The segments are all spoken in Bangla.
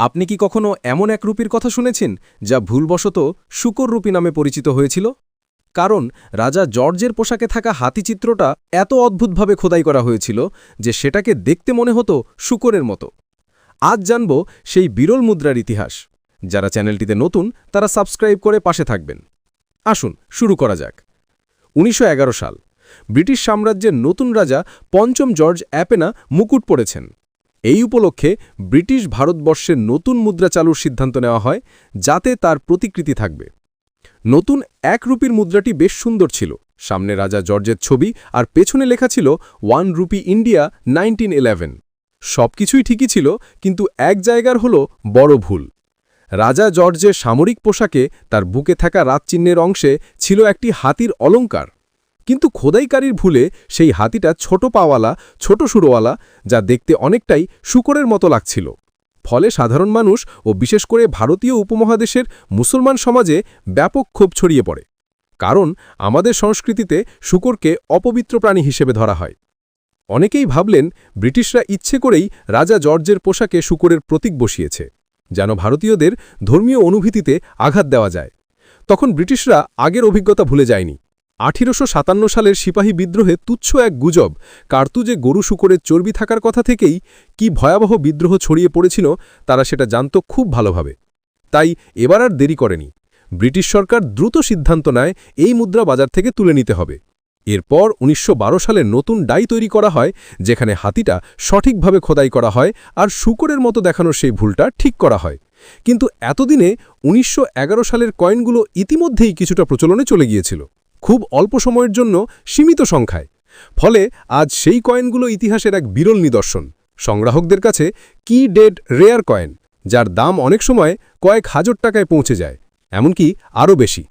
আপনি কি কখনো এমন এক রূপীর কথা শুনেছেন যা ভুলবশত শুকর রূপী নামে পরিচিত হয়েছিল? কারণ রাজা জর্জের পোশাকে থাকা হাতিচিত্রটা এত অদ্ভুতভাবে খোদাই করা হয়েছিল যে সেটাকে দেখতে মনে হতো শুকরের মতো। আজ জানব সেই বিরল মুদ্রার ইতিহাস। যারা চ্যানেলটিতে নতুন, তারা সাবস্ক্রাইব করে পাশে থাকবেন। আসুন, শুরু করা যাক। উনিশশো এগারো সাল, ব্রিটিশ সাম্রাজ্যের নতুন রাজা পঞ্চম জর্জ অ্যাপেনা মুকুট পড়েছেন এই উপলক্ষে ব্রিটিশ ভারতবর্ষের নতুন মুদ্রা চালুর সিদ্ধান্ত নেওয়া হয়, যাতে তার প্রতিকৃতি থাকবে। নতুন এক রুপির মুদ্রাটি বেশ সুন্দর ছিল। সামনে রাজা জর্জের ছবি আর পেছনে লেখা ছিল, one rupee India, nineteen eleven. সব কিছুই ঠিকই ছিল, কিন্তু এক জায়গার হল বড় ভুল। রাজা জর্জের সামরিক পোশাকে তার বুকে থাকা রাতচিহ্নের অংশে ছিল একটি হাতির অলঙ্কার কিন্তু খোদাইকারীর ভুলে সেই হাতিটা ছোট পাওয়ালা, ছোট সুরোওয়ালা, যা দেখতে অনেকটাই শুকরের মতো লাগছিল। ফলে সাধারণ মানুষ ও বিশেষ করে ভারতীয় উপমহাদেশের মুসলমান সমাজে ব্যাপক ক্ষোভ ছড়িয়ে পড়ে। কারণ আমাদের সংস্কৃতিতে শুকরকে অপবিত্র প্রাণী হিসেবে ধরা হয়। অনেকেই ভাবলেন ব্রিটিশরা ইচ্ছে করেই রাজা জর্জের পোশাকে শুকরের প্রতীক বসিয়েছে, যেন ভারতীয়দের ধর্মীয় অনুভূতিতে আঘাত দেওয়া যায়। তখন ব্রিটিশরা আগের অভিজ্ঞতা ভুলে যায়নি। আঠেরোশো সাতান্ন সালের সিপাহী বিদ্রোহে তুচ্ছ এক গুজব, কার্তুজে গরু শুকরের চর্বি থাকার কথা থেকেই কি ভয়াবহ বিদ্রোহ ছড়িয়ে পড়েছিল তারা সেটা জানত খুব ভালোভাবে। তাই এবার আর দেরি করেনি। ব্রিটিশ সরকার দ্রুত সিদ্ধান্ত নেয় এই মুদ্রা বাজার থেকে তুলে নিতে হবে। এরপর উনিশশো বারো সালে নতুন ডাই তৈরি করা হয়, যেখানে হাতিটা সঠিকভাবে খোদাই করা হয় আর শুকরের মতো দেখানোর সেই ভুলটা ঠিক করা হয়। কিন্তু এতদিনে উনিশশো এগারো সালের কয়েনগুলো ইতিমধ্যেই কিছুটা প্রচলনে চলে গিয়েছিল। খুব অল্প সময়ের জন্য সীমিত সংখ্যায়। ফলে আজ সেই কয়েনগুলো ইতিহাসের এক বিরল নিদর্শন। সংগ্রাহকদের কাছে কি ডেড রেয়ার কয়েন, যার দাম অনেক সময় কয়েক হাজার টাকায় পৌঁছে যায়, এমনকি আরও বেশি।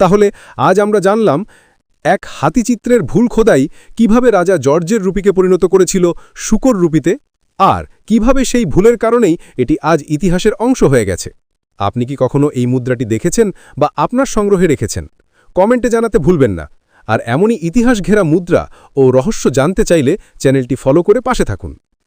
তাহলে আজ আমরা জানলাম এক হাতিচিত্রের ভুল খোদাই কীভাবে রাজা জর্জের রূপীকে পরিণত করেছিল শুকর রূপীতে, আর কীভাবে সেই ভুলের কারণেই এটি আজ ইতিহাসের অংশ হয়ে গেছে। আপনি কি কখনো এই মুদ্রাটি দেখেছেন বা আপনার সংগ্রহে রেখেছেন? কমেন্টে জানাতে ভুলবেন না। আর এমনই ইতিহাস ঘেরা মুদ্রা ও রহস্য জানতে চাইলে চ্যানেলটি ফলো করে পাশে থাকুন।